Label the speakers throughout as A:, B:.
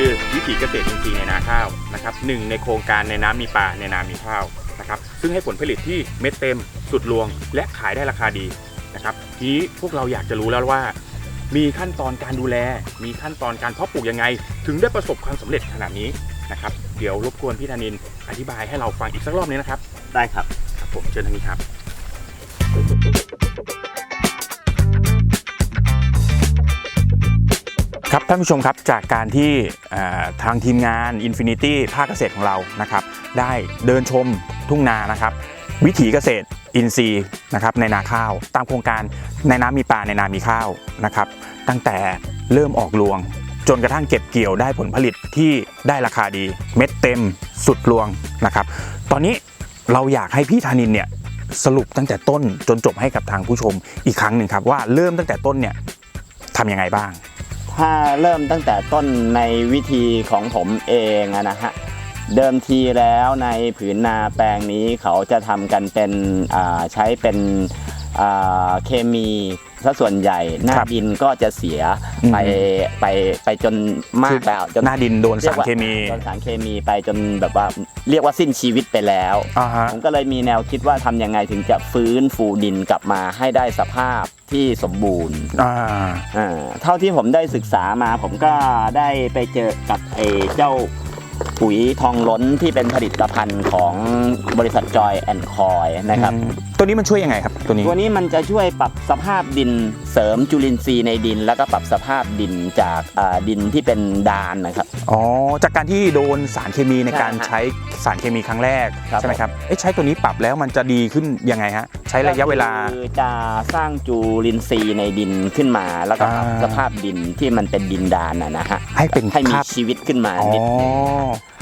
A: คือวิถีเกษตรอินทรีย์ในนาข้าวนะครับหนึ่งในโครงการในน้ำมีปลาในนามีข้าวนะครับซึ่งให้ผลผลิตที่เม็ดเต็มสุดรวง และขายได้ราคาดีนะครับทีนี้พวกเราอยากจะรู้แล้วว่า มีขั้นตอนการดูแล มีขั้นตอนการเพาะปลูกยังไง ถึงได้ประสบความสำเร็จขนาดนี้นะครับเดี๋ยวรบกวนพี่ธนินอธิบายให้เราฟังอีกสักรอบนึงนะครับ
B: ได้ครับ
A: ครับผมเชิญทางนี้ครับ ครับท่านผู้ชมครับจากการที่ทางทีมงาน Infinity ภาคเกษตรของเรานะครับ ได้เดินชมทุ่งนานะครับ วิถีเกษตรอินทรีย์นะครับในนาข้าว ตามโครงการในน้ำมีปลาในนามีข้าวนะครับ ตั้งแต่เริ่มออกรวง จนกระทั่งเก็บเกี่ยวได้ผลผลิตที่ได้ราคาดี เม็ดเต็มสุดรวงนะครับ ตอนนี้เราอยากให้พี่ธานินเนี่ยสรุปตั้งแต่ต้นจนจบให้กับทางผู้ชมอีกครั้งหนึ่งครับว่าเริ่มตั้งแต่ต้นเนี่ยทำยังไงบ้าง
B: ถ้าเริ่มตั้งแต่ต้นในวิธีของผมเองอะนะฮะเดิมทีแล้วในผืนนาแปลงนี้เขาจะทำกันเป็นอ่าใช้เป็นอ่าเคมีซะส่วนใหญ่หน้า
A: ครับ
B: ดินก็จะเสีย
A: อืม
B: ไปไปไปจนมากแล้วจน
A: หน้าดินโดนสารเคมี
B: โดนสารเคมีไปจนแบบว่าเรียกว่าสิ้นชีวิตไปแล้ว
A: อ่าฮะ
B: ผมก็เลยมีแนวคิดว่าทำยังไงถึงจะฟื้นฟูดินกลับมาให้ได้สภาพ ที่สมบูรณ์
A: อ่า
B: อ่าเท่าที่ผมได้ศึกษามาผมก็ได้ไปเจอกับไอ้เจ้าปุ๋ยทองล้นที่เป็นผลิตภัณฑ์ของบริษัทจอยแอนคอยนะครับ
A: อืมตัวนี้มันช่วยยังไงครับตัวนี้
B: ตัวนี้มันจะช่วยปรับสภาพดิน เสริมจุลินทรีย์ในดิน แล้วก็ปรับสภาพดินจากอ่าดินที่เป็นดานนะครับ
A: อ๋อ จากการที่โดนสารเคมีในการ
B: ใช่ฮะ
A: ใช้สารเคมีครั้งแรก
B: ครับ
A: ใช่ไหมครับเอ๊ะใช้ตัวนี้ปรับแล้วมันจะดีขึ้นยังไงฮะ ใช้ระยะเวลา
B: ก็คือจะสร้างจุลินทรีย์ในดินขึ้นมา แล้วก็ปรับ
A: อ่า
B: สภาพดินที่มันเป็นดินดานนะนะฮะ
A: ให้เป็น
B: ให้มี
A: คราบ
B: ชีวิตขึ้นมา
A: อ๋อ
B: นิดนึง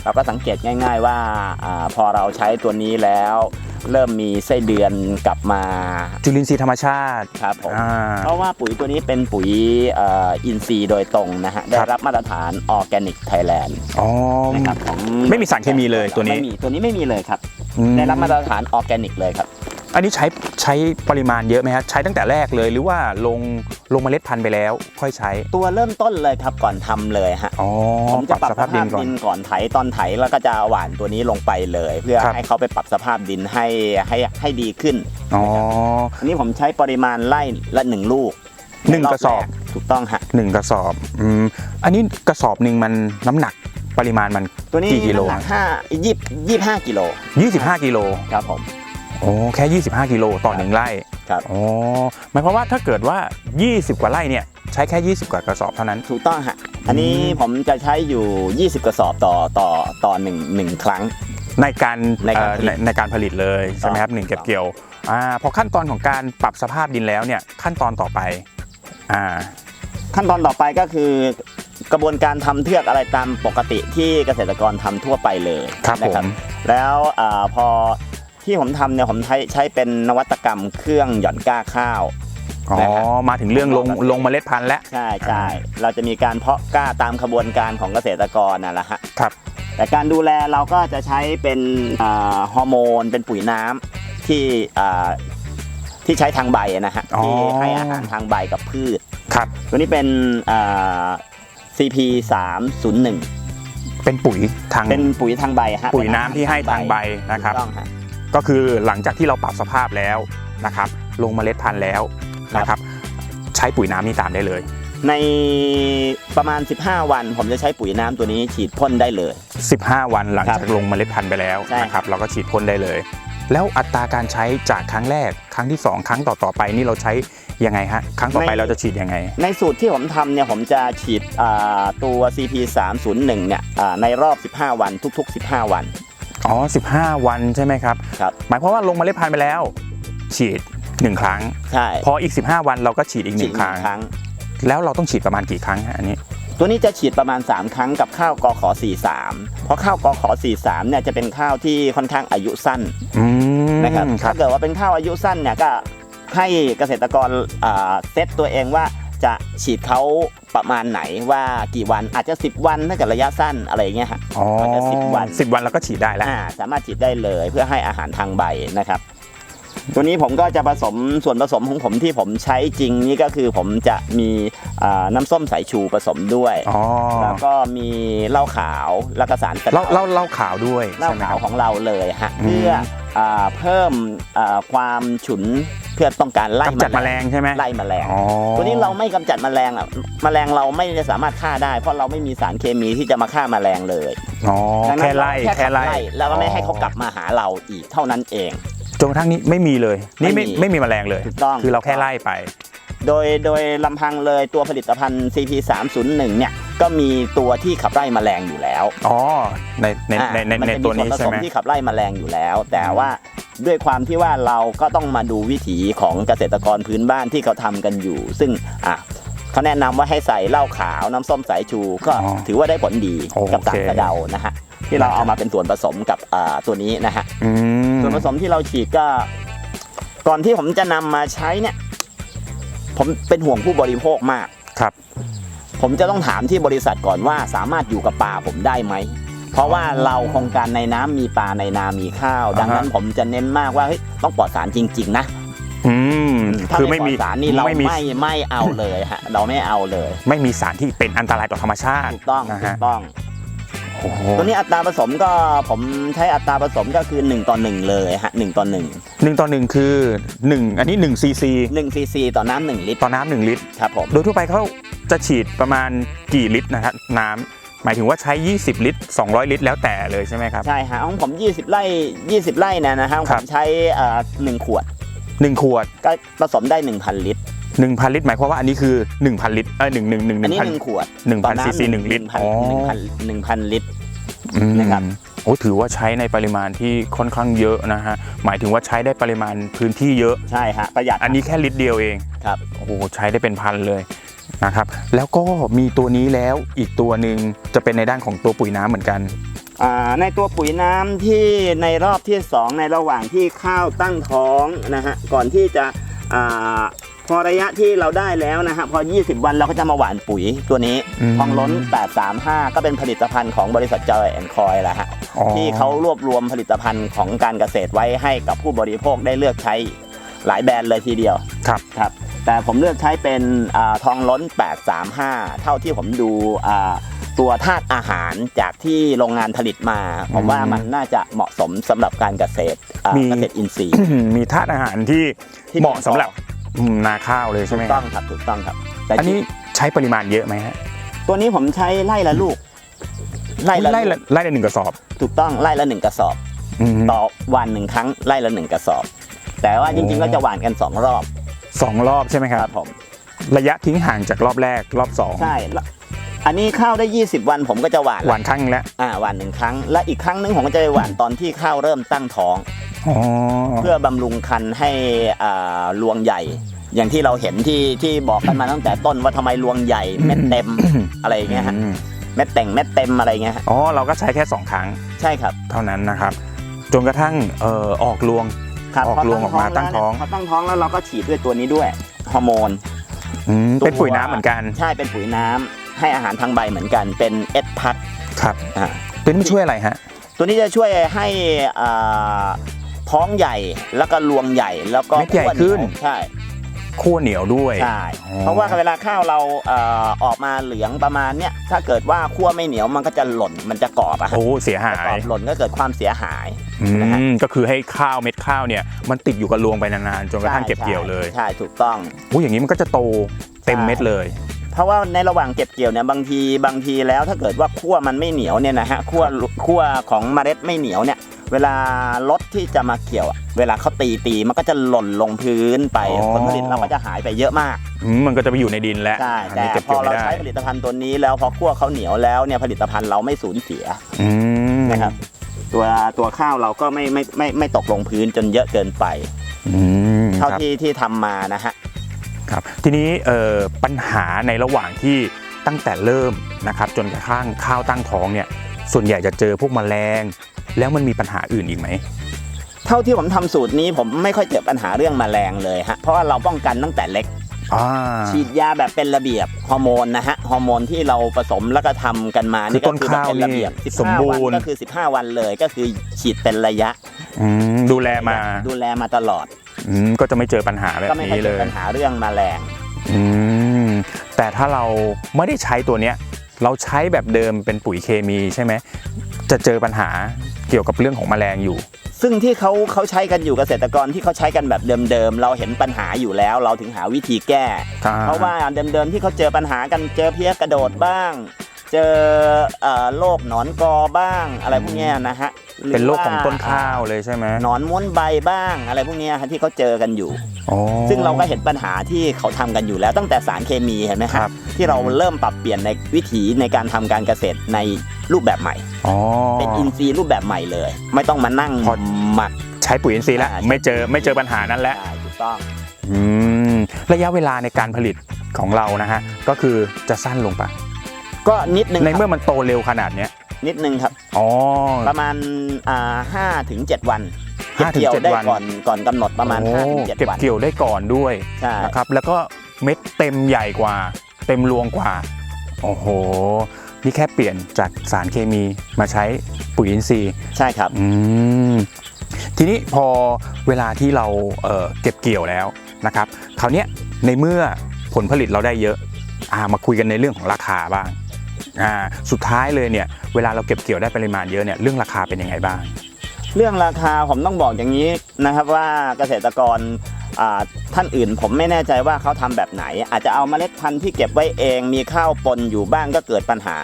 B: เราก็สังเกตง่าย ๆ ว่าอาพอเราใช้ตัวนี้แล้ว เริ่มมีไส้เดือนกลับมา
A: จุลินทรีย์ธรรมชาติ
B: ครับผม
A: อ่า
B: เพราะว่าปุ๋ยตัวนี้เป็นปุ๋ยเอ่ออินทรีย์โดยตรงนะฮะได้รับมาตรฐานออร์แกนิกไทยแลนด์
A: อ๋อ
B: นะครับของ
A: ไม่มีสารเคมีเลยตัวนี้
B: ไม่มีตัวนี้ไม่มีเลยครับ
A: อืม
B: ได้รับมาตรฐานออร์แกนิกเลยครับ
A: อันนี้ใช้ใช้ปริมาณเยอะไหมฮะใช้ตั้งแต่แรกเลยหรือว่าลงลงเมล็ดพันธุ์ไปแล้ว ค่อยใช้
B: ตัวเริ่มต้นเลยครับก่อนทำเลยฮะ
A: อ๋อ
B: ผมจะปรับสภาพ
A: ก่อน
B: ดินก่อนไถตอนไถแล้วก็จะหว่านตัวนี้ลงไปเลย เพื่อ
A: ครับ
B: ให้เขาไปปรับสภาพดินให้ให้ให้ดีขึ้น
A: อ๋อ
B: อันนี้ผมใช้ปริมาณไล่ละหนึ่งลูก
A: หนึ่งกระสอบ
B: ใแถูกต้องฮะ
A: หนึ่งกระสอบอืมอันนี้กระสอบหนึ่งมันน้ำหนักปริมาณมัน
B: ตัวนี้
A: กี่กิโล
B: น้ำหนักห้ายี่ยี่ห้ากิโล
A: 25กิโล
B: ครับผม
A: โอ้แค่ 25 กิโลต่อหนึ่งไร่
B: ครับ
A: อ๋อหมายความว่าถ้าเกิดว่า 20 กว่าไร่เนี่ยใช้แค่ 20 กว่ากระสอบเท่านั้น
B: ถูกต้องฮะอันนี้
A: อืม
B: ผมจะใช้อยู่ 20 กระสอบต่อต่อต่อหนึ่งหนึ่งครั้ง
A: ในการ
B: ในการ
A: เอ่อ
B: ผลิต
A: ในในการผลิตเลยใช่ไหมครับหนึ่งเก็บเกี่ยวอ่าพอขั้นตอนของการปรับสภาพดินแล้วเนี่ยขั้นตอนต่อไปอ่า
B: ขั้นตอนต่อไปก็คือกระบวนการทำเทือกอะไรตามปกติที่เกษตรกรทำทั่วไปเลย
A: ครับ
B: นะ
A: ผม
B: แล้วอาพอ ที่ผมทำเนี่ยผมใช้ใช้เป็นนวัตกรรมเครื่องหย่อนก้าข้าว
A: อ๋อ
B: นะครับ
A: มาถึงเรื่องลงลงเมล็ดพันธุ์แล้ว
B: ใช่ใช่เราจะมีการเพาะกล้าตามขบวนการของเกษตรกรนั่นแหละฮะ
A: ครับ
B: แต่การดูแลเราก็จะใช้เป็นอาฮอร์โมน เป็นปุ๋ยน้ำที่อ่าที่ใช้ทางใบนะฮะ
A: อ๋อ
B: ที่ให้อาหารทางใบกับพืช
A: ครับ
B: ตัวนี้เป็นอ่า CP 3 0 1
A: เป็นปุ๋ยทาง
B: เป็นปุ๋ยทางใบฮะ
A: ปุ๋ยน้ำที่ให้ทางใบนะครับ
B: ถูกต้องฮะ
A: ก็คือหลังจากที่เราปรับสภาพแล้วนะครับลงเมล็ดพันธุ์แล้ว
B: ครับ
A: นะครับใช้ปุ๋ยน้ำนี่ตามได้เลย
B: ในประมาณ 15 วัน ผมจะใช้ปุ๋ยน้ำตัวนี้ฉีดพ่นได้เลย
A: 15 วันหลัง
B: ครับ
A: จากลงเมล็ดพันธุ์ไปแล้ว
B: ใช่
A: นะครับเราก็ฉีดพ่นได้เลย แล้วอัตราการใช้จากครั้งแรก ครั้งที่ 2 ครั้งต่อๆไปนี่เราใช้ยังไงฮะครั้งต่อไปเราจะฉีดยังไง
B: ในสูตรที่ผมทำเนี่ยผมจะฉีดอ่าตัว CP 3 0 1เนี่ยอ่าในรอบ 15 วันทุก ๆ 15 วัน
A: อ๋อ 15 วันใช่ไหมครับ
B: ครับ
A: หมายความว่าลงเมล็ดพันธุ์ไปแล้ว ฉีด 1 ครั้ง
B: ใช่
A: พออีก 15 วันเราก็ฉีดอีกห
B: ฉี
A: นึ่
B: ด
A: ง
B: ห
A: ค
B: นึ่
A: รั้ง
B: งครั้ง
A: แล้วเราต้องฉีดประมาณกี่ครั้งฮะอันนี้
B: ตัวนี้จะฉีดประมาณ 3 ครั้งกับข้าวกอขอ43 เพราะข้าวกอขอ43เนี่ยจะเป็นข้าวที่ค่อนข้างอายุสั้น
A: อืม
B: นะครับ
A: ครั
B: ถ้า
A: บ
B: เกิดว่าเป็นข้าวอายุสั้นเนี่ยก็ให้เกษตรกรอ่าเซตตัวเองว่า จะฉีดเขาประมาณไหนว่ากี่วันอาจจะ 10 วันถ้าเกิดระยะสั้นอะไรอย่างเงี้ยฮะ
A: อ๋อ
B: อาจจะ10วัน
A: สิบวันเราก็ฉีดได้แล้ว
B: อ่าสามารถฉีดได้เลยเพื่อให้อาหารทางใบนะครับ ตัวนี้ผมก็จะผสมส่วนผสมของผมที่ผมใช้จริงนี่ก็คือผมจะมีอ่าน้ำส้มสายชูผสมด้วย
A: อ๋อ
B: แล้วก็มีเหล้าขาวแล้วก็สารกระ
A: เล่า
B: เดา
A: เล่าเล่าข่าวด้วย
B: เหล้า
A: ใช่ไหม
B: ขา
A: ควรับ
B: ของเราเลยฮะ
A: อืม
B: เพื่อ อาเพิ่มอ่าความฉุนเพื่อต้องการไล่
A: กำจัดแมลงใช่ไหม
B: ไล่แมลง
A: อ๋อ
B: ตัวนี้เราไม่กำจัดแมลงอะแมลงเราไม่ได้สามารถฆ่าได้ เพราะเราไม่มีสารเคมีที่จะมาฆ่าแมลงเลย
A: อ๋อ
B: ดังนั้น
A: แค่ไล่
B: เรา
A: แค่ไล่
B: ขับแล้วก็ไม่ให้เขากลับมาหาเราอีกเท่านั้นเอง
A: จนกระทั่งนี้ไม่มีเลย นี่ไม่
B: ไม่มี
A: ไม่มีแมลงเลย
B: ถูกต้อง
A: คือเราแค่ไล่ไป
B: โดยโดยลำพังเลยตัวผลิตภัณฑ์ CP 3 0 1เนี่ยก็มีตัวที่ขับไล่แมลงอยู่แล้ว
A: อ๋อในใน
B: อ่า
A: ในใน
B: มั
A: ใน
B: จะมี
A: ตัวนี้
B: ส่
A: ใช่
B: ผ
A: ไหม
B: สที่ขับไล่แมลงอยู่แล้ว แต่ว่าด้วยความที่ว่าเราก็ต้องมาดูวิถีของเกษตรกรพื้นบ้านที่เขาทำกันอยู่ ซึ่งอะเขาแนะนำว่าให้ใส่เหล้าขาวน้ำส้มสายชูก็
A: อ๋อ
B: ถือว่าได้ผลดี
A: โอเค
B: กับสารกระเดานะฮะที่เราเอามาเป็นส่วนผสมกับอ่าตัวนี้นะฮะ
A: อืม
B: ส่วนผสมที่เราฉีดก็ ก่อนที่ผมจะนำมาใช้เนี่ย ผมเป็นห่วงผู้บริโภคมาก
A: ครับ
B: ผมจะต้องถามที่บริษัทก่อนว่าสามารถอยู่กับปลาผมได้ไหม เพราะว่าเราโครงการในน้ำมีปลาในนามีข้าว ดังนั้นผมจะเน้นมากว่าเฮ้ยต้องปลอดสารจริง ๆ นะ
A: อืม
B: ถ้า
A: คือ
B: ไม่
A: ไม่
B: ปล
A: มี
B: อดสารนี่เรา
A: ไม่มี
B: ไม่ไม่เอาเลยฮะ เราไม่เอาเลย
A: ไม่มีสารที่เป็นอันตรายต่อธรรมชาติ
B: ถูกต้อง
A: นะ
B: ถู
A: ฮะ
B: กต้อง
A: โอ้โห
B: ตัวนี้อัตราผสมก็ผมใช้อัตราผสมก็คือ 1 ต่อ 1 เลยฮะ1ต่อ1
A: หนึ่งต่อหนึ่งคือหนึ่งอันนี้หนึ่งซีซี
B: 1ซีซีต่อน้ำ1ลิตร
A: ต่อน้ำหนึ่งลิตร
B: ครับผม
A: โดยทั่วไปเขาจะฉีดประมาณกี่ลิตรนะครับน้ำหมายถึงว่าใช้ 20 ลิตร 200 ลิตร แล้วแต่เลยใช่ไหมครับ
B: ใช่ฮะของผม 20 ไร่ 20 ไร่เนยนะฮะ
A: ค
B: ผ
A: รับ
B: มใช้เอ่อหนึ่งขวด
A: 1 ขวด
B: ก็ผสมได้ 1,000 ลิตร
A: 1,000ลิตรหมายความว่าอันนี้คือ1,000ลิตรเออหนึ่งหนึ่งหนึ่งห
B: อัน
A: นึ่ง
B: นี้
A: พัน
B: หนึ่งขวด
A: หนึ่ง
B: ต่อ
A: พันซีซีหนึ่งลิตร
B: พัน
A: อ๋อ
B: หนึ่งพันหนึ่งพันลิตร
A: อืม
B: นะครับ
A: โอ้ถือว่าใช้ในปริมาณที่ค่อนข้างเยอะนะฮะหมายถึงว่าใช้ได้ปริมาณพื้นที่เยอะ
B: ใช่ฮะประหยัด
A: อันนี้แค่ลิตรเดียวเอง
B: ครับ
A: โอ้โหใช้ได้เป็นพันเลยนะครับ แล้วก็มีตัวนี้แล้วอีกตัวหนึ่งจะเป็นในด้านของตัวปุ๋ยน้ำเหมือนกัน
B: อ่าในตัวปุ๋ยน้ำที่ในรอบที่ 2 ในระหว่างที่ข้าวตั้งท้องนะฮะก่อนที่จะอา พอระยะที่เราได้แล้วนะฮะพอ 20 วันเราก็จะมาหว่านปุ๋ยตัวนี้
A: อืม
B: ทองล้น 835 ก็เป็นผลิตภัณฑ์ของบริษัทจอยแอนคอยแหละฮะ
A: อ๋อ
B: ที่เขารวบรวมผลิตภัณฑ์ของการเกษตรไว้ให้กับผู้บริโภคได้เลือกใช้หลายแบรนด์เลยทีเดียว
A: ครับ
B: ครับแต่ผมเลือกใช้เป็นอาทองล้น 835 เท่าที่ผมดูอ่าตัวธาตุอาหารจากที่โรงงานผลิตมา ผมว่ามันน่าจะเหมาะสมสำหรับการเกษตรอ่า
A: มี
B: เกษตรอินทรีย์
A: มีธาตุอาหารที่
B: ที่
A: เหมาะสำหรับ อืมนาข้าวเลยใช่
B: ถู
A: ไหม
B: ก
A: ค
B: ต้
A: รั
B: อบงครับถูกต้องครับแต่
A: อันนี้ใช้ปริมาณเยอะไหมฮะ
B: ตัวนี้ผมใช้ไล่ละลูก ไล่ละ
A: ไล่
B: ลู
A: ละ
B: ก
A: ไล่ละหนึ่งกระสอบ
B: ถูกต้องไล่ละหนึ่งกระสอบ
A: อืม
B: ต่อวันหนึ่งครั้งไล่ละหนึ่งกระสอบ แต่ว่าจริงๆก็จะหว่านกันสองรอบ
A: สองรอบใช่ไหมค
B: ค
A: รั
B: รับ บผม
A: ระยะทิ้งห่างจากรอบแรกรอบสอง
B: ใช่แล้วอันนี้ข้าวได้ 20 วันผมก็จะหว่าน
A: หวานครั้งแล้ว
B: อ่าหว่านหนึ่งครั้ง และอีกครั้งหนึงผมก็จะไปหว่านตอนที่ข้าวเริ่มตั้งท้อง
A: อ๋อ
B: เพื่อบำรุงคันให้อ่ารวงใหญ่ อย่างที่เราเห็นที่ที่บอกกันมาตั้งแต่ต้นว่าทำไมรวงใหญ่เม็ดเต็มอะไรอย่างเงี้ยฮะ
A: อืม
B: เม็ดแต่งเม็ดเต็มอะไรเงี้ยฮะ
A: อ๋อเราก็ใช้แค่สองครั้ง
B: ใช่ครับ
A: เท่านั้นนะครับ จนกระทั่งเอ่อออกรวง
B: ครับ
A: ออก
B: พ
A: รวงออกมาตั้งท้อง
B: แล้วเนี่ยพอตั้งท้องแล้วเราก็ฉีดด้วยตัวนี้ด้วยฮอร์โมน
A: อืม
B: ตัว
A: เป็นปุ๋ยน้ำเหมือนกัน
B: ใช่เป็นปุ๋ยน้ำให้อาหารทางใบเหมือนกันเป็นเอสพัท
A: ครับ
B: อ่า
A: ตัวนี้มันช่วยอะไรฮะ
B: ตัวนี้จะช่วยให้อ่า ท้องใหญ่แล้วก็รวงใหญ่แล้วก็
A: เม็ดใหญ่ขึ้น
B: ใช่
A: ขั้วเหนียวด้วย
B: ใช่
A: อ๋อ
B: เพราะว่าเวลาข้าวเราเอ่อออกมาเหลืองประมาณเนี้ยถ้าเกิดว่าคั่วไม่เหนียวมันก็จะหล่นมันจะกรอบอะฮะ
A: โอ้เสียหา
B: จะกรอยบหล่นก็เกิดความเสียหาย
A: อื
B: นะฮะ
A: มก็คือให้ข้าวเม็ดข้าวเนี่ย มันติดอยู่กับรวงไปนานๆจนกระทั่งเก็บเกี่ยวเลย
B: ใช่ถูกต้อง
A: โอ้อย่างนี้มันก็จะโตเต็มเม็ดเลย
B: เพราะว่าในระหว่างเก็บเกี่ยวเนี่ยบางทีบางทีแล้วถ้าเกิดว่าคั่วมันไม่เหนียวเนี่ยนะฮะคั่วคั่วของเมล็ดไม่เหนียวเนี่ย เวลารถที่จะมาเกี่ยวอะเวลาเขาตีตีมันก็จะหล่นลงพื้นไป
A: อ๋อ
B: ผลผลิตเราก็จะหายไปเยอะมาก
A: อืมมันก็จะไปอยู่ในดินแล้ว
B: ใช่
A: อัน
B: แต่
A: นี้เก็บ
B: พอ
A: เกี่ยว
B: เรา
A: ไม่ได้
B: ใช้ผลิตภัณฑ์ตัวนี้แล้วพอคั่วเขาเหนียวแล้วเนี่ยผลิตภัณฑ์เราไม่สูญเสีย
A: อืม
B: นะครับ ตัวตัวข้าวเราก็ไม่ไม่ไม่ไม่ตกลงพื้นจนเยอะเกินไป
A: อืม
B: เท่า
A: ครับ
B: ที่ที่ทำมานะฮะ
A: ครับ ทีนี้เอ่อปัญหาในระหว่างที่ตั้งแต่เริ่มนะครับ จนกระทั่งข้าวตั้งท้องเนี่ย ส่วนใหญ่จะเจอพวกแมลง แล้วมันมีปัญหาอื่นอีกไหม
B: เท่าที่ผมทำสูตรนี้ผมไม่ค่อยเจอปัญหาเรื่องแมลงเลยฮะเพราะว่าเราป้องกันตั้งแต่เล็ก
A: อ่า
B: ฉีดยาแบบเป็นระเบียบฮอร์โมนนะฮะฮอร์โมนที่เราผสมแล้วก็ทำกันมา
A: คือ
B: นี่ก็
A: ต้น
B: คือแบบ
A: ข้าว
B: เป็นระ
A: นี่
B: เบียบ
A: สม
B: 15
A: บู
B: วัน
A: รณ์
B: ก็คือ 15 วันเลยก็คือฉีดเป็นระยะ
A: อืมดูแลมา
B: ดูแลมาตลอด
A: ออืมก็จะไม่เจอปัญหาแบบ
B: ก็ไม่ค่อย
A: นี้
B: เจ
A: เล
B: อยปัญหาเรื่องแมลง
A: อืมแต่ถ้าเราไม่ได้ใช้ตัวเนี้ยเราใช้แบบเดิมเป็นปุ๋ยเคมีใช่ไหมจะเจอปัญหา เกี่ยวกับเรื่องของแมลงอยู่
B: ซึ่งที่เขาเขาใช้กันอยู่เกษตรกรที่เขาใช้กันแบบเดิมๆเราเห็นปัญหาอยู่แล้ว เราถึงหาวิธีแก้เพราะว่าเดิมๆที่เขาเจอปัญหากันเจอเพี้ยกระโดดบ้าง เจอเอ่อโรคหนอนกอบ้างอะไรพวกเนี้ยนะฮะหรือ
A: เป็นโรคของ
B: ว่า
A: ต้นข้าวเลยใช่ไหม
B: หนอนม้วนใบบ้างอะไรพวกเนี้ยฮะที่เขาเจอกันอยู่
A: อ๋อ
B: ซึ่งเราก็เห็นปัญหาที่เขาทำกันอยู่แล้วตั้งแต่สารเคมีเห็นไหม
A: ค
B: ค
A: รั
B: รับบที่เราเริ่มปรับเปลี่ยนในวิถีในการทำการเกษตรใน รูปแบบใหม่
A: อ๋อ
B: เป็นอินทรีย์รูปแบบใหม่เลย ไม่ต้องมานั่ง
A: พอ
B: หมัก
A: ใช้ปุ๋ยอินทรีย์แล้ว
B: อ่า
A: ไม่เจอไม่เจอปัญหานั้นแล้ว
B: ใช่ถูกต้อง
A: อืมระยะเวลาในการผลิตของเรานะฮะ ก็คือจะสั้นลงปะ
B: ก็นิดนึง
A: ใน
B: ครับ
A: เมื่อมันโตเร็วขนาดเนี้ย
B: นิดนึงครับ
A: อ๋อ
B: ประมาณอ่าห้าถึงเจ็ดวันเก็บ
A: ห้าถึง
B: เกี่ยว
A: เจ็ด
B: ได้
A: วัน
B: ก่อนก่อนกำหนดประมาณ
A: โอ้
B: ห้าถึงเจ็ด
A: เก็บ
B: วัน
A: เกี่ยวได้ก่อนด้วย
B: ใช่
A: นะครับ แล้วก็เม็ดเต็มใหญ่กว่า เต็มรวงกว่า โอ้โห นี่แค่เปลี่ยนจากสารเคมีมาใช้ปุ๋ยอินทรีย์
B: ใช่ครับ
A: อืมทีนี้พอเวลาที่เราเอ่อเก็บเกี่ยวแล้วนะครับคราวเนี้ยในเมื่อผลผลิตเราได้เยอะอ่ามาคุยกันในเรื่องของราคาบ้างอ่าสุดท้ายเลยเนี่ยเวลาเราเก็บเกี่ยวได้ปริมาณเยอะเนี่ยเรื่องราคาเป็นยังไงบ้าง
B: เรื่องราคาผมต้องบอกอย่างนี้นะครับว่าเกษตรกรอ่า ท่านอื่นผมไม่แน่ใจว่าเขาทำแบบไหน อาจจะเอาเมล็ดพันธุ์ที่เก็บไว้เองมีข้าวปนอยู่บ้างก็เกิดปัญหา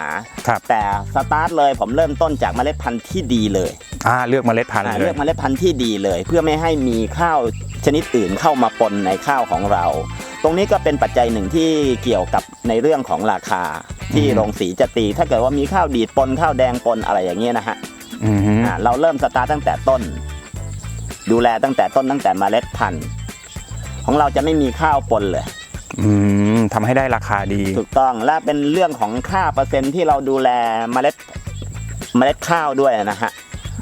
A: ครับ
B: แต่สตาร์ทเลยผมเริ่มต้นจากเมล็ดพันธุ์ที่ดีเลย
A: อ่าเลือกเมล็ดพันธุ์
B: อ่า
A: เล
B: เลื
A: ย
B: อกเมล็ดพันธุ์ที่ดีเลย เพื่อไม่ให้มีข้าวชนิดอื่นเข้ามาปนในข้าวของเรา ตรงนี้ก็เป็นปัจจัยหนึ่งที่เกี่ยวกับในเรื่องของราคาที่
A: อืม
B: โรงสีจะตี ถ้าเกิดว่ามีข้าวดีดปนข้าวแดงปนอะไรอย่างเงี้ยนะฮะ
A: อือฮึ
B: อ่าเราเริ่มสตาร์ทตั้งแต่ต้น ดูแลตั้งแต่ต้นตั้งแต่เมล็ดพันธุ์ ของเราจะไม่มีข้าวปนเลย
A: อืมทำให้ได้ราคาดี
B: ถูกต้องและเป็นเรื่องของค่าเปอร์เซ็นต์ที่เราดูแลเมล็ดเมล็ดข้าวด้วยนะฮะ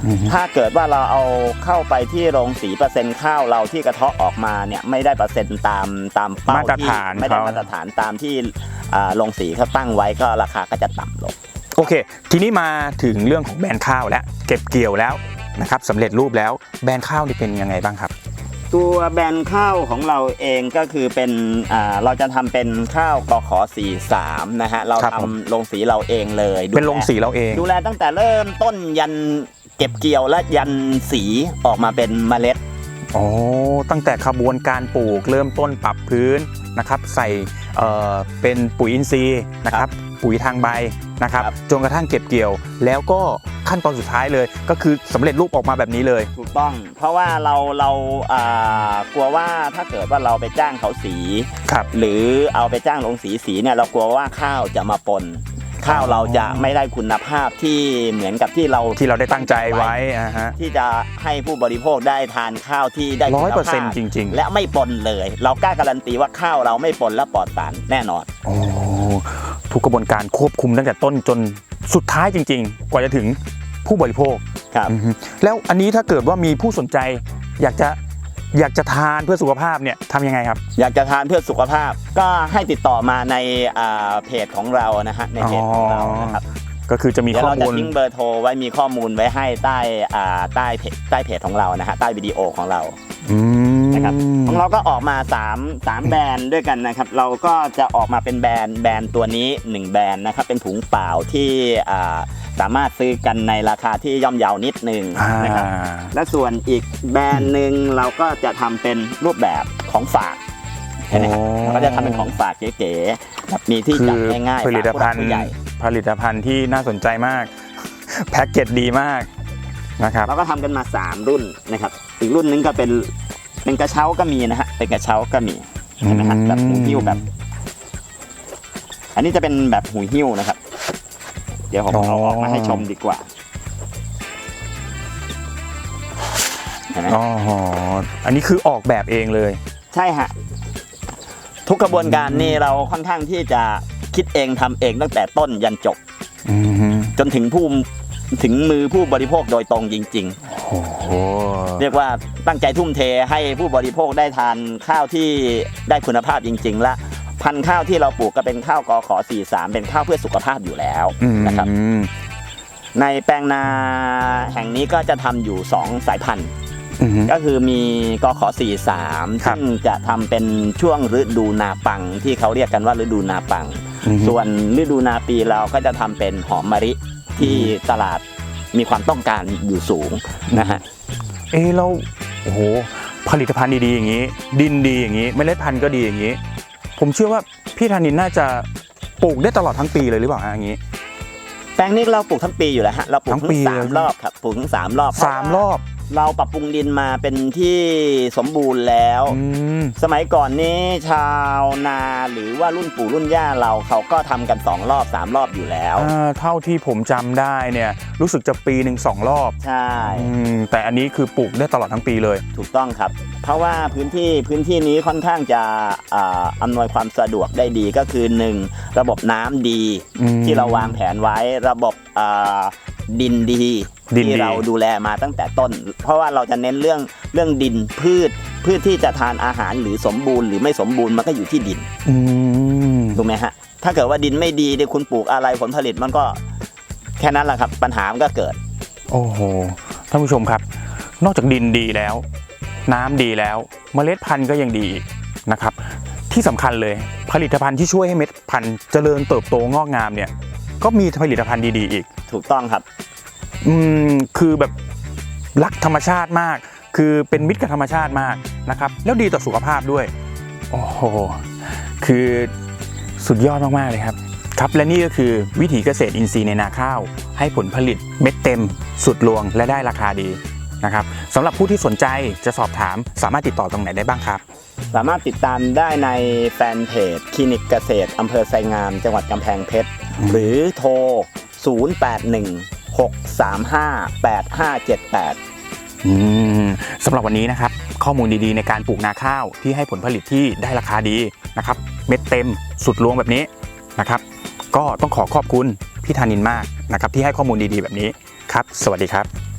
A: อือฮึ
B: ถ้าเกิดว่าเราเอาเข้าไปที่โรงสีเปอร์เซ็นต์ข้าวเราที่กระเทาะออกมาเนี่ยไม่ได้เปอร์เซ็นต์ตามตามเป้า
A: มาตร
B: ที่
A: ฐาน
B: ไม่ได้
A: เขา
B: มาตรฐานตามที่อ่าโรงสีเขาตั้งไว้ก็ราคาก็จะต่ำลง
A: โอเค ทีนี้มาถึงเรื่องของแบรนด์ข้าวแล้วเก็บเกี่ยวแล้วนะครับสำเร็จรูปแล้วแบรนด์ข้าวนี่เป็นยังไงบ้างครับ
B: ตัวแบรนด์ข้าวของเราเองก็คือเป็นอ่าเราจะทำเป็นข้าวกขอ43นะฮะเรา
A: ครับผม
B: ทำโรงสีเราเองเลยดูแเป็
A: นโรงสีเราเอง
B: ดูแลตั้งแต่เริ่มต้นยันเก็บเกี่ยวและยันสีออกมาเป็นเมล็ด
A: โอ้ตั้งแต่ขบวนการปลูกเริ่มต้นปรับพื้นนะครับ ใส่เอ่อเป็นปุ๋ยอินทรีย์นะครับ ปุ๋ยทางใบ นะครับ
B: ครับ
A: จนกระทั่งเก็บเกี่ยว แล้วก็ขั้นตอนสุดท้ายเลย ก็คือสำเร็จรูปออกมาแบบนี้เลย
B: ถูกต้อง เพราะว่าเราเราอ่ากลัวว่าถ้าเกิดว่าเราไปจ้างเขาสี
A: ครับ
B: หรือเอาไปจ้างลงสีสีเนี่ยเรากลัวว่าข้าวจะมาปน ข้าวเราจะไม่ได้คุณภาพที่เหมือนกับที่เรา
A: ที่เราได้ตั้งใจไว้อ่าฮะ
B: ที่จะให้ผู้บริโภคได้ทานข้าวที่ได้
A: ร้อย
B: คุ
A: เปอ
B: ณ
A: ร์เซ็นต์
B: ภาพ
A: จริง
B: และไม่ปนเลย เรากล้าการันตีว่าข้าวเราไม่ปนและปลอดสารแน่นอน
A: ๆโอ้ ทุกกระบวนการควบคุมตั้งแต่ต้นจนสุดท้ายจริง ๆ กว่าจะถึงผู้บริโภค
B: ครับ
A: อือฮึแล้วอันนี้ถ้าเกิดว่ามีผู้สนใจอยากจะอยากจะทานเพื่อสุขภาพเนี่ยทำยังไงครับ
B: อยากจะทานเพื่อสุขภาพ ก็ให้ติดต่อมาในอ่าเพจของเรานะฮะในเพจของเรานะครับ
A: ก็คือจะมี
B: เดี๋ยว
A: ข้อ
B: เราจะ
A: มูล
B: ทิ้งเบอร์โทรไว้มีข้อมูลไว้ให้ใต้อ่าใต้เพจใต้เพจของเรานะฮะใต้วิดีโอของเรา
A: อืม
B: นะครับของเราก็ออกมา3 3แบรนด์ด้วยกันนะครับ เราก็จะออกมาเป็นแบรนด์แบรนด์ตัวนี้ 1 แบรนด์นะครับเป็นถุงเปล่าที่อ่าสามารถซื้อกันในราคาที่ย่อมเยานิดนึง
A: อ่า
B: นะครับและส่วนอีกแบรนด์หนึ่งเราก็จะทำเป็นรูปแบบของฝากเห็นไหมครับเราก็จะทำเป็นของฝากเก๋ๆแบบมีที่
A: คื
B: จับ
A: อ
B: ง่ายๆ
A: ผลิตภัณฑ์
B: ฝากผู้หลักผู้ใหญ่
A: ผลิตภัณฑ์ที่น่าสนใจมากแพ็กเกจดีมากนะครับ
B: เราก็ทำกันมา 3 รุ่นนะครับ อีกรุ่นหนึงก็เป็น เป็นกระเช้าก็มีนะฮะ เป็นกระเช้าก็มีเห็นไหมฮะแบบหูหิ้วแบบ อันนี้จะเป็นแบบหูหิ้วนะครับ เดี๋ยวผมเอาออกมาให้ชมดีกว่าเห็นไหม
A: อ๋ออันนี้คือออกแบบเองเลย
B: ใช่ฮะทุกกระบวนการนี่เราค่อนข้างที่จะคิดเองทำเองตั้งแต่ต้นยันจบ
A: อือฮึ
B: จนถึงผู้ถึงมือผู้บริโภคโดยตรงจริงๆ
A: โอ้โห
B: เรียกว่าตั้งใจทุ่มเทให้ผู้บริโภคได้ทานข้าวที่ได้คุณภาพจริง ๆ และพันธุ์ข้าวที่เราปลูกก็เป็นข้าวกอขอ43 เป็นข้าวเพื่อสุขภาพอยู่แล้ว
A: อืม
B: นะครับ ในแปลงนาแห่งนี้ก็จะทำอยู่ 2 สายพันธุ์
A: อือฮึ
B: ก็คือมีกข43
A: ครับ
B: ซึ่งจะทำเป็นช่วงฤดูนาปัง ที่เขาเรียกกันว่าฤดูนาปัง
A: อือฮึ
B: ส่วนฤดูนาปีเราก็จะทำเป็นหอมมะลิที่ตลาด มีความต้องการอยู่สูงนะฮะ
A: เอะเราโอ้โหผลิตภัณฑ์ดีๆอย่างนี้ ดินดีอย่างนี้เมล็ดพันธุ์ก็ดีอย่างนี้ ผมเชื่อว่าพี่ธานินน่าจะปลูกได้ตลอดทั้งปีเลยหรือเปล่าฮะอย่างนี้
B: แปลงนี้เราปลูกทั้งปีอยู่แล้วฮะเราปลูก
A: ทั้ง
B: ถึ
A: ปี
B: งสาม
A: เลย
B: รอบครับปลูกถึงสามรอบ
A: สามรอบ
B: เราปรับปรุงดินมาเป็นที่สมบูรณ์แล้ว
A: อืม
B: สมัยก่อนนี้ชาวนาหรือว่ารุ่นปู่รุ่นย่าเราเขาก็ทำกันสองรอบสามรอบอยู่แล้ว
A: อ่าเท่าที่ผมจำได้เนี่ยรู้สึกจะปีหนึ่งสองรอบ
B: ใช่
A: อืมแต่อันนี้คือปลูกได้ตลอดทั้งปีเลย
B: ถูกต้องครับ เพราะว่าพื้นที่พื้นที่นี้ค่อนข้างจะอ่าอำนวยความสะดวกได้ดีก็คือ 1 ระบบน้ำดี
A: อืม
B: ที่เราวางแผนไว้ระบบอ่าดินดี
A: ดินดี
B: ที่เราดูแลมาตั้งแต่ต้น เพราะว่าเราจะเน้นเรื่องเรื่องดินพืช พืชที่จะทานอาหารหรือสมบูรณ์หรือไม่สมบูรณ์มันก็อยู่ที่ดิน
A: อืม
B: ถูกไหมฮะถ้าเกิดว่าดินไม่ดีเนี่ยคุณปลูกอะไรผลผลิตมันก็แค่นั้นแหละครับ ปัญหามันก็เกิด
A: โอ้โหท่านผู้ชมครับ นอกจากดินดีแล้ว น้ำดีแล้ว เมล็ดพันธุ์ก็ยังดีอีกนะครับ ที่สำคัญเลยผลิตภัณฑ์ที่ช่วยให้เม็ดพันธุ์เจริญเติบโตงอกงามเนี่ย ก็มีผลิตภัณฑ์ดีๆอีก
B: ถูกต้องครับ
A: อืมคือแบบรักธรรมชาติมาก คือเป็นมิตรกับธรรมชาติมากนะครับ แล้วดีต่อสุขภาพด้วย โอ้โห คือสุดยอดมาก ๆ เลยครับ ครับและนี่ก็คือวิถีเกษตรอินทรีย์ในนาข้าว ให้ผลผลิตเม็ดเต็ม สุดรวงและได้ราคาดีนะครับสำหรับผู้ที่สนใจจะสอบถามสามารถติดต่อตรงไหนได้บ้างครับ
B: สามารถติดตามได้ในแฟนเพจคลินิกเกษตรอำเภอไซงาม จังหวัดกำแพงเพชร หรือโทร 081 6358578
A: อืมสำหรับวันนี้นะครับข้อมูลดีๆในการปลูกนาข้าวที่ให้ผลผลิตที่ได้ราคาดีนะครับ เม็ดเต็มสุดรวงแบบนี้นะครับ ก็ต้องขอขอบคุณพี่ธานินมากนะครับ ที่ให้ข้อมูลดีๆแบบนี้ครับ สวัสดีครับ